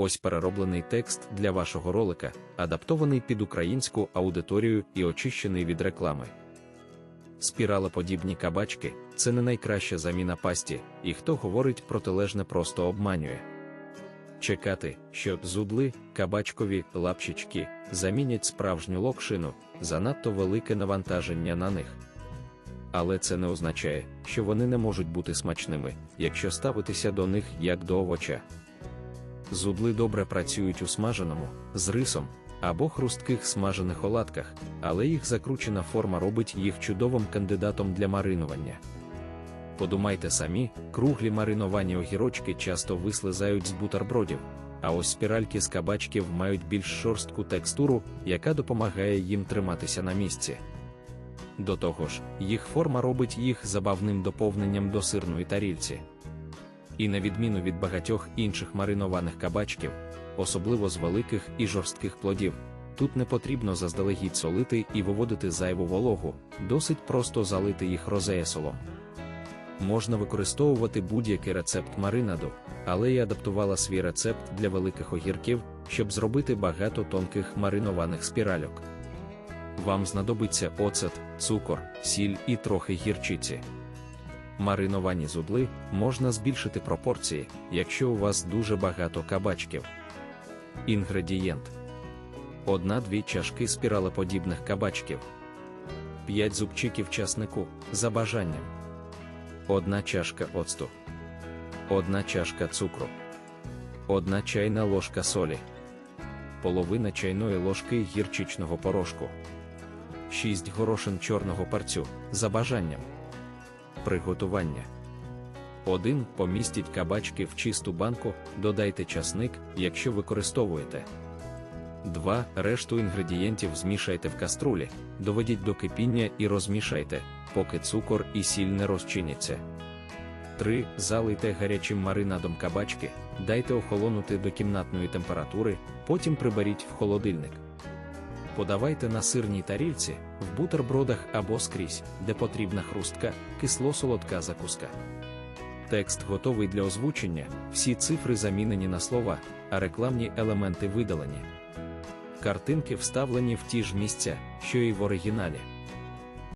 Ось перероблений текст для вашого ролика, адаптований під українську аудиторію і очищений від реклами. Спіралеподібні кабачки це не найкраща заміна пасті, і хто говорить протилежне просто обманює. Чекати, що зудли, кабачкові лапчички замінять справжню локшину, занадто велике навантаження на них. Але це не означає, що вони не можуть бути смачними, якщо ставитися до них як до овоча. Зудли добре працюють у смаженому, з рисом або хрустких смажених оладках, але їх закручена форма робить їх чудовим кандидатом для маринування. Подумайте самі, круглі мариновані огірочки часто вислизають з бутербродів, а ось спіральки з кабачків мають більш шорстку текстуру, яка допомагає їм триматися на місці. До того ж, їх форма робить їх забавним доповненням до сирної тарільці. І на відміну від багатьох інших маринованих кабачків, особливо з великих і жорстких плодів, тут не потрібно заздалегідь солити і виводити зайву вологу, досить просто залити їх розеясолом. Можна використовувати будь-який рецепт маринаду, але я адаптувала свій рецепт для великих огірків, щоб зробити багато тонких маринованих спіральок. Вам знадобиться оцет, цукор, сіль і трохи гірчиці. Мариновані зудли можна збільшити пропорції, якщо у вас дуже багато кабачків. Інгредієнт: 1-2 чашки спіралеподібних кабачків, 5 зубчиків часнику за бажанням, 1 чашка оцту, 1 чашка цукру, 1 чайна ложка солі, половина чайної ложки гірчичного порошку, 6 горошин чорного перцю за бажанням. Приготування 1. Помістіть кабачки в чисту банку, додайте часник, якщо використовуєте. 2. Решту інгредієнтів змішайте в каструлі, доведіть до кипіння і розмішайте, поки цукор і сіль не розчиняться. 3. Залийте гарячим маринадом кабачки, дайте охолонути до кімнатної температури, потім приберіть в холодильник. Подавайте на сирній тарільці, в бутербродах або скрізь, де потрібна хрустка, кисло-солодка закуска. Текст готовий для озвучення, всі цифри замінені на слова, а рекламні елементи видалені. Картинки вставлені в ті ж місця, що і в оригіналі.